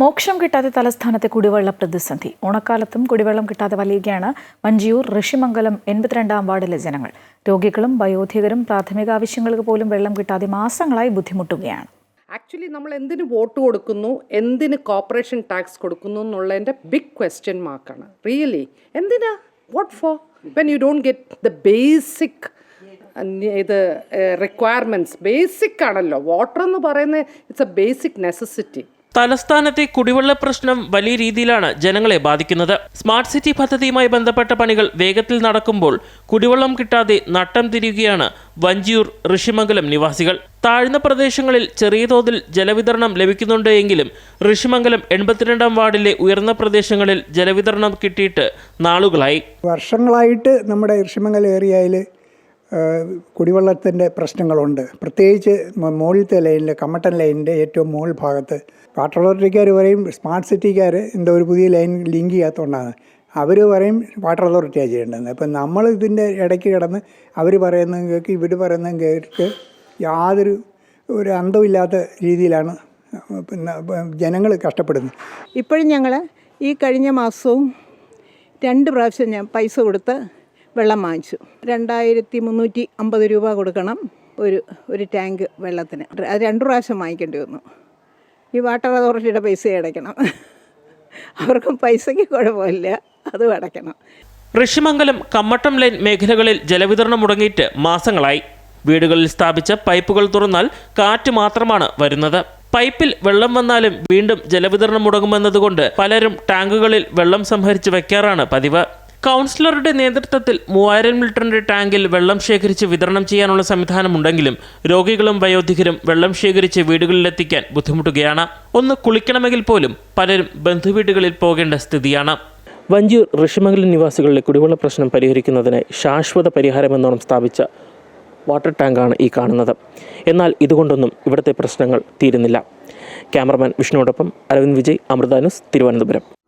മോക്ഷം കിട്ടാത്ത തലസ്ഥാനത്തെ കുടിവെള്ള പ്രതിസന്ധി. ഓണക്കാലത്തും കുടിവെള്ളം കിട്ടാതെ വലിയുകയാണ് മഞ്ചിയൂർ ഋഷിമംഗലം എൺപത്തിരണ്ടാം വാർഡിലെ ജനങ്ങൾ. രോഗികളും വയോധികരും പ്രാഥമിക ആവശ്യങ്ങൾക്ക് പോലും വെള്ളം കിട്ടാതെ മാസങ്ങളായി ബുദ്ധിമുട്ടുകയാണ്. ആക്ച്വലി നമ്മൾ എന്തിന് വോട്ട് കൊടുക്കുന്നു? എന്തിന് കോർപ്പറേഷൻ ടാക്സ് കൊടുക്കുന്നു എന്നുള്ളതിന്റെ ബിഗ് ക്വസ്റ്റ്യൻ മാർക്കാണ് റിയലി എന്തിനാ? What for when you don't get the basic ഇത് റിക്വയർമെന്റ്സ് ബേസിക് ആണല്ലോ. വാട്ടർ എന്ന് പറയുന്നത് ഇറ്റ്സ് എ ബേസിക് നെസസിറ്റി തലസ്ഥാനത്തെ കുടിവെള്ള പ്രശ്നം വലിയ രീതിയിലാണ് ജനങ്ങളെ ബാധിക്കുന്നത്. സ്മാർട്ട് സിറ്റി പദ്ധതിയുമായി ബന്ധപ്പെട്ട പണികൾ വേഗത്തിൽ നടക്കുമ്പോൾ കുടിവെള്ളം കിട്ടാതെ നട്ടം തിരിയുകയാണ് വഞ്ചിയൂർ ഋഷിമംഗലം നിവാസികൾ. താഴ്ന്ന പ്രദേശങ്ങളിൽ ചെറിയ തോതിൽ ജലവിതരണം ലഭിക്കുന്നുണ്ട് എങ്കിലും ഋഷിമംഗലം എൺപത്തിരണ്ടാം വാർഡിലെ ഉയർന്ന പ്രദേശങ്ങളിൽ ജലവിതരണം കിട്ടിയിട്ട് നാളുകളായി. വർഷങ്ങളായിട്ട് നമ്മുടെ ഋഷിമംഗലം ഏരിയയിൽ കുടിവെള്ളത്തിന്റെ പ്രശ്നങ്ങളുണ്ട്. പ്രത്യേകിച്ച് മുകളിലത്തെ ലൈനിൽ കമ്മട്ടൻ ലൈനിന്റെ ഏറ്റവും മുകൾ ഭാഗത്ത്. വാട്ടർ അതോറിറ്റിക്കാർ പറയും സ്മാർട്ട് സിറ്റിക്കാർ എന്തോ ഒരു പുതിയ ലൈൻ ലിങ്ക് ചെയ്യാത്തതുകൊണ്ടാണ്. അവർ പറയും വാട്ടർ അതോറിറ്റിയാണ് ചെയ്യേണ്ടത് അപ്പം നമ്മൾ ഇതിന്റെ ഇടയ്ക്ക് കിടന്ന് അവർ പറയുന്നതും കേൾക്ക് ഇവർ പറയുന്നതും കേൾക്ക് യാതൊരു ഒരു അന്തമില്ലാത്ത രീതിയിലാണ് പിന്നെ ജനങ്ങൾ കഷ്ടപ്പെടുന്നത്. ഇപ്പോഴും ഞങ്ങൾ ഈ കഴിഞ്ഞ മാസവും രണ്ട് പ്രാവശ്യം ഞാൻ പൈസ കൊടുത്ത് വെള്ളം വാങ്ങിച്ചു. രണ്ടായിരത്തി മുന്നൂറ്റി അമ്പത് രൂപ കൊടുക്കണം ഒരു ഒരു ടാങ്ക് വെള്ളത്തിന്. അത് രണ്ടു പ്രാവശ്യം വാങ്ങിക്കേണ്ടി വന്നു. ഈ വാട്ടർ അതോറിറ്റിയുടെ പൈസ അടയ്ക്കണം. അവർക്കും പൈസയ്ക്ക് കുഴപ്പമില്ല. അതും അടയ്ക്കണം. ഋഷിമംഗലം കമ്മട്ടം ലൈൻ മേഖലകളിൽ ജലവിതരണം മുടങ്ങിയിട്ട് മാസങ്ങളായി. വീടുകളിൽ സ്ഥാപിച്ച പൈപ്പുകൾ തുറന്നാൽ കാറ്റ് മാത്രമാണ് വരുന്നത്. പൈപ്പിൽ വെള്ളം വന്നാലും വീണ്ടും ജലവിതരണം മുടങ്ങുമെന്നതുകൊണ്ട് പലരും ടാങ്കുകളിൽ വെള്ളം സംഭരിച്ച് വയ്ക്കാറാണ് പതിവ്. കൗൺസിലറുടെ നേതൃത്വത്തിൽ മൂവായിരം ലിറ്ററിന്റെ ടാങ്കിൽ വെള്ളം ശേഖരിച്ച് വിതരണം ചെയ്യാനുള്ള സംവിധാനമുണ്ടെങ്കിലും രോഗികളും വയോധികരും വെള്ളം ശേഖരിച്ച് വീടുകളിലെത്തിക്കാൻ ബുദ്ധിമുട്ടുകയാണ്. ഒന്ന് കുളിക്കണമെങ്കിൽ പോലും പലരും ബന്ധുവീടുകളിൽ പോകേണ്ട സ്ഥിതിയാണ്. വഞ്ചിയൂർ ഋഷിമംഗലം നിവാസികളുടെ കുടിവെള്ള പ്രശ്നം പരിഹരിക്കുന്നതിന് ശാശ്വത പരിഹാരമെന്നോണം സ്ഥാപിച്ച വാട്ടർ ടാങ്കാണ് ഈ കാണുന്നത്. എന്നാൽ ഇതുകൊണ്ടൊന്നും ഇവിടുത്തെ പ്രശ്നങ്ങൾ തീരുന്നില്ല. ക്യാമറമാൻ വിഷ്ണുവോടൊപ്പം അരവിന്ദ് വിജയ് അമൃതാനുസ് തിരുവനന്തപുരം.